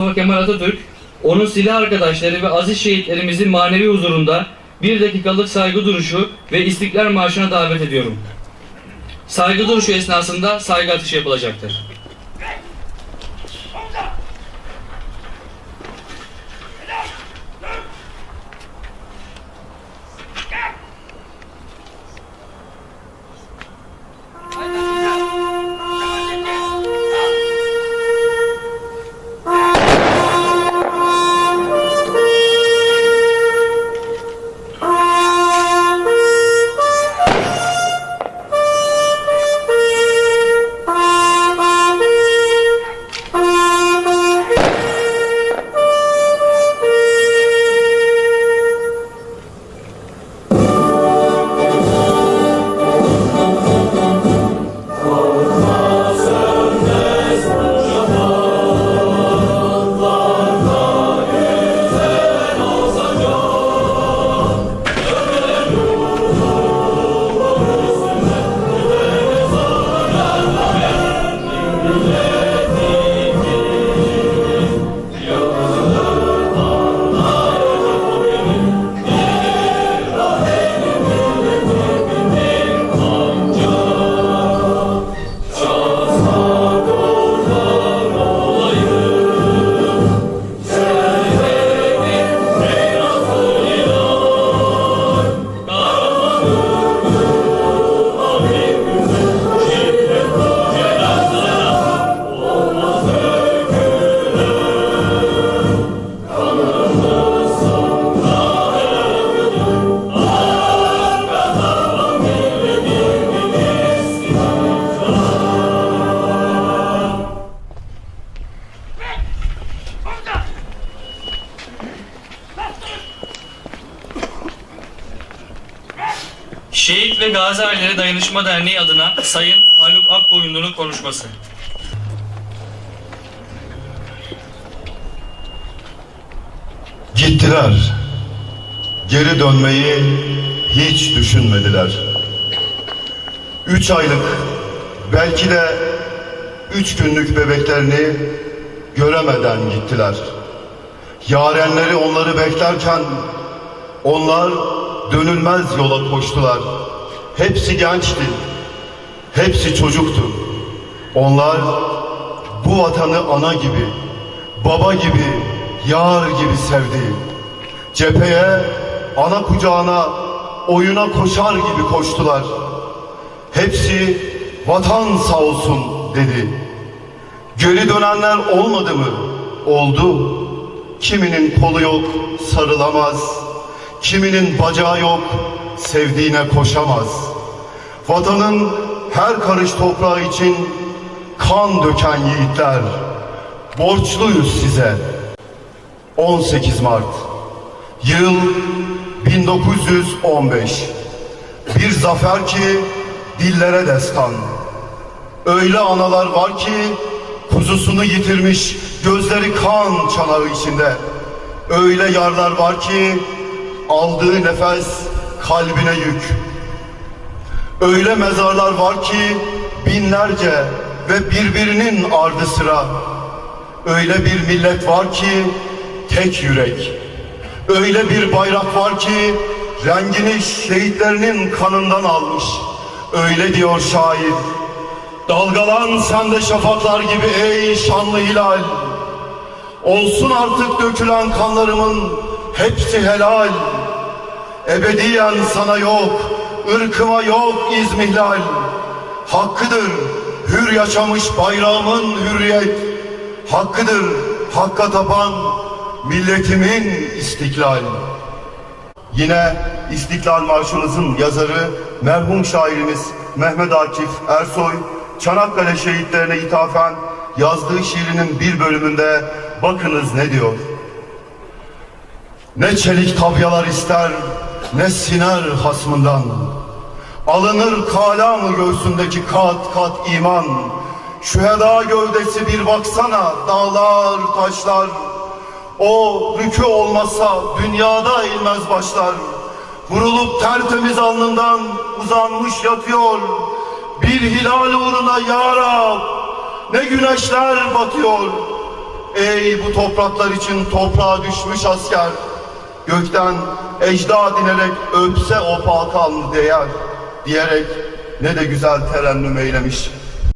Kemal Atatürk, onun silah arkadaşları ve aziz şehitlerimizin manevi huzurunda bir dakikalık saygı duruşu ve İstiklal Marşı'na davet ediyorum. Saygı duruşu esnasında saygı atışı yapılacaktır. Şehit ve Gazi Aileleri Dayanışma Derneği adına Sayın Haluk Akkoyunlu'nun konuşması. Gittiler. Geri dönmeyi hiç düşünmediler. Üç aylık, belki de üç günlük bebeklerini göremeden gittiler. Yarenleri onları beklerken onlar dönülmez yola koştular. Hepsi gençti, hepsi çocuktu. Onlar bu vatanı ana gibi, baba gibi, yar gibi sevdi. Cepheye, ana kucağına, oyuna koşar gibi koştular. Hepsi vatan sağ olsun dedi. Geri dönenler olmadı mı? Oldu. Kiminin kolu yok, sarılamaz. Kiminin bacağı yok, sevdiğine koşamaz. Vatanın her karış toprağı için kan döken yiğitler. Borçluyuz size. 18 Mart Yıl 1915 Bir zafer ki dillere destan Öyle analar var ki kuzusunu yitirmiş gözleri kan çanağı içinde Öyle yarlar var ki aldığı nefes kalbine yük Öyle mezarlar var ki binlerce ve birbirinin ardı sıra Öyle bir millet var ki tek yürek. Öyle bir bayrak var ki rengini şehitlerinin kanından almış. Öyle diyor şair. Dalgalan sen de şafaklar gibi ey şanlı hilal. Olsun artık dökülen kanlarımın hepsi helal. Ebediyen sana yok, ırkıma yok izmihlal. Hakkıdır hür yaşamış bayrağımın hürriyet. Hakkıdır hakka tapan milletimin istiklal. Yine İstiklal Marşımızın yazarı merhum şairimiz Mehmet Akif Ersoy Çanakkale şehitlerine ithafen yazdığı şiirinin bir bölümünde bakınız ne diyor. Ne çelik tabyalar ister ne siner hasmından. Alınır kalamı göğsündeki kat kat iman. Şüheda gövdesi bir baksana dağlar taşlar. O rükü olmazsa dünyada eğilmez başlar. Vurulup tertemiz alnından uzanmış yatıyor. Bir hilal uğruna ya ne güneşler batıyor. ey bu topraklar için toprağa düşmüş asker. Gökten ecda dinerek öpse o pakanlı değer diyerek ne de güzel terennüm eylemiş.